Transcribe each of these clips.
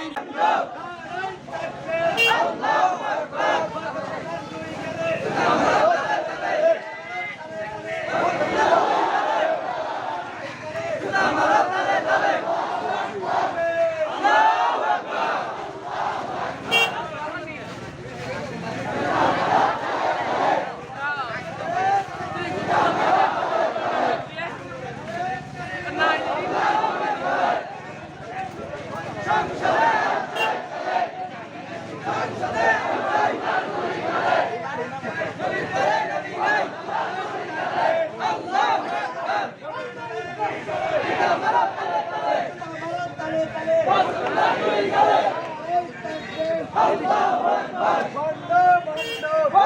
Allah.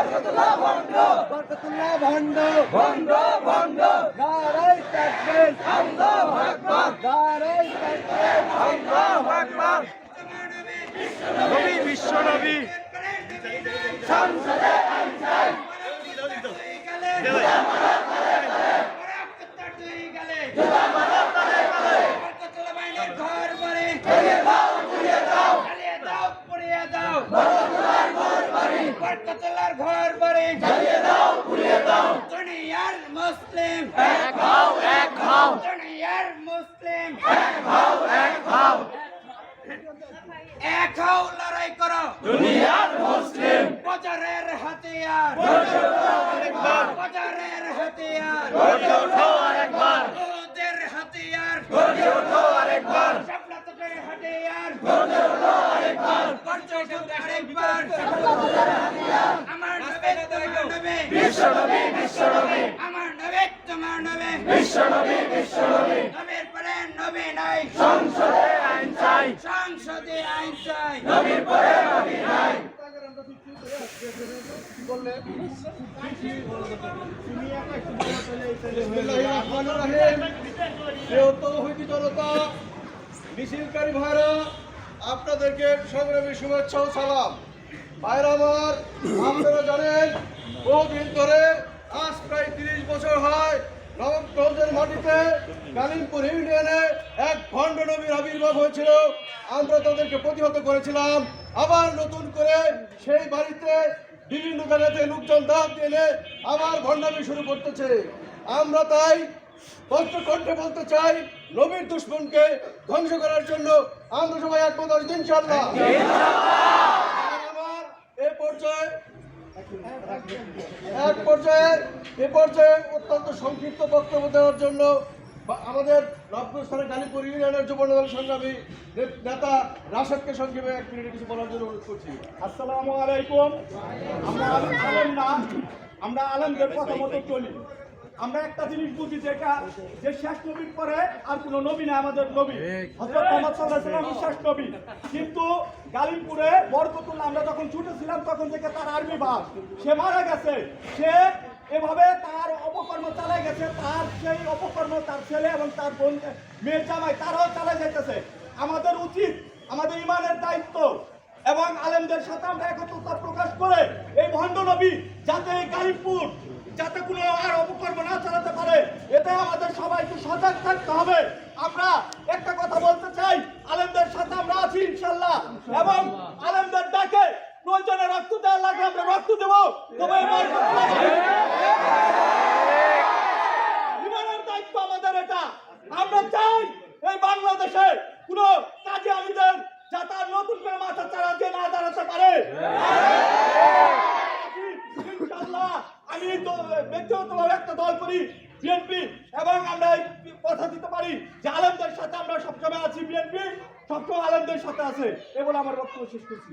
Barkatullah ভন্ড Barkatullah ভন্ড ভন্ড ভন্ড নারাই তাকবীর আল্লাহু আকবার নারাই তাকবীর আল্লাহু আকবার নবী বিশ্ব নবী সংসদে আইন মুসলিম। এক হও এক হও। দুনিয়ার মুসলিম। এক হও এক হও। এক হও লড়াই করো। দুনিয়ার মুসলিম। বজরের হাতিয়ার। গর্জে আরেকবার বজরের হাতিয়ার। গর্জে ওঠো আরেকবার। ওদের হাতিয়ার। গর্জে ওঠো আরেকবার। সাফলাতের হাতিয়ার। গর্জে ওঠো আরেকবার। গর্জে ওঠো আরেকবার আমার নবে তোমার বিশ্ব নবী বিশ্ব নবী আমার নবে তোমার নবে বিশ্ব নবী বিশ্ব নবী নবীর পরে নবী নাই সংসদে আইন চাই সংসদে আইন চাই। নবীর পরে নবী নাই মিছিলকারী ভাইরা আপনাদেরকে সংগ্রামী শুভেচ্ছা ও সালাম। ভাইরা আমার আপনারা জানেন বহুদিন ধরে আজ প্রায় তিরিশ বছর হয় নবগঞ্জের মাটিতে কালিমপুর ইউনিয়নে এক ভণ্ড নবীর আবির্ভাব হয়েছিল। আমরা তাদেরকে প্রতিহত করেছিলাম। আবার নতুন করে সেই বাড়িতে বিভিন্ন জায়গাতে লোকজন দাঁত এনে আবার ভণ্ডামি শুরু করতেছে। আমরা তাই স্পষ্ট কণ্ঠে বলতে চাই, নবীর দুশ্মনকে ধ্বংস করার জন্য আমরা সবাই একমত আছি ইনশাআল্লাহ আমার এ পর্যায়ে এক পর্যায়ে, এ পর্যায়ে অত্যন্ত সংক্ষিপ্ত বক্তব্য দেওয়ার জন্য আমাদের নবস্থানের গালিপুর ইউনিয়নের যুবদল সংগ্রামী নেতা রাশেদকে সংক্ষেপে এক মিনিটে কিছু বলার জন্য অনুরোধ করছি। আসসালামু আলাইকুম। আমরা আলেম না আমরা আলেমদের কথা মতো চলি। আমরা একটা জিনিস বুঝি যেটা যে শেষ নবীর পরে আর কোনো নবী না আমাদের নবী। মুহাম্মদ সাল্লাল্লাহু শেষ নবী। কিন্তু গালিমপুরে বরকতুল্লাহ আমরা যখন ছুটেছিলাম তখন থেকে তার আর্মি বাস সে মারা গেছে। সে এভাবে তার অপকর্ম চালাই গেছে। তার সেই অপকর্ম তার ছেলে এবং তার বোন মেয়ের জামাই তারাও চালাই যাইতেছে। আমাদের উচিত আমাদের ইমানের দায়িত্ব এবং আলেমদের সাথে আমরা একত্রতা প্রকাশ করে এই ভণ্ড নবী যাতে এই গালিবপুর যাতে কোনো আর অপকর্ম না চালাতে পারে। এতে আমাদের সবাইকে সজাগ থাকতে হবে। আমরা একটা কথা বলতে চাই, আলেমদের সাথে আমরা আছি ইনশাল্লাহ এবং আলেমদের ডাকে প্রয়োজনে রক্ত দেওয়া লাগলে আমরা রক্ত দেবো। তবে দায়িত্ব আমাদের এটা। আমরা চাই এই বাংলাদেশে কোন কাজে আমিদের যাতে আর নতুন করে মাথা চারা দিয়ে না দাঁড়াতে পারে। আমি ব্যক্তিগতভাবে একটা দল করি বিএনপি এবং আমরা কথা দিতে পারি যে আলমদের সাথে আমরা সবসময় আছি বিএনপি সবসময় আলমদের সাথে আছে, এ বলে আমার বক্তব্য শেষ করছি।